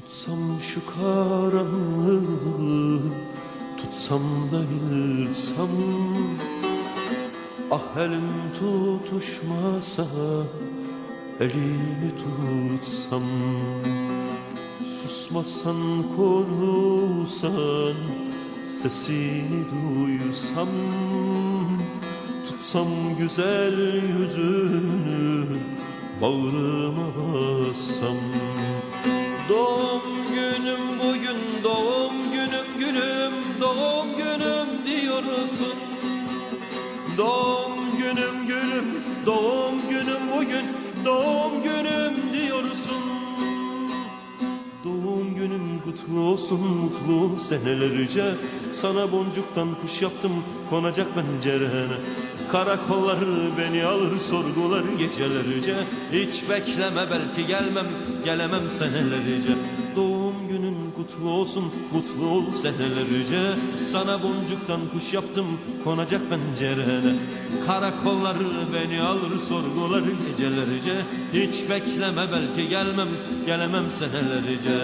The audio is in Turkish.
Tutsam şu karanlığı Tutsam da yırtsam Ah elim tutuşmasa Elini tutsam. Susmasan konuşsan Sesini duysam. Tutsam güzel yüzünü Bağrıma bassam Doğum günüm diyorsun. Doğum günüm gülüm Doğum günüm bugün. Doğum günüm diyorsun. Doğum günün kutlu olsun mutlu senelerce. Sana boncuktan kuş yaptım konacak pencerene Karakolları beni alır sorgular gecelerce. Hiç bekleme belki gelmem gelemem senelerce. Doğum günün kutlu olsun mutlu ol senelerce. Sana boncuktan kuş yaptım konacak pencerene. Karakolları beni alır sorgular gecelerce. Hiç bekleme belki gelmem gelemem senelerce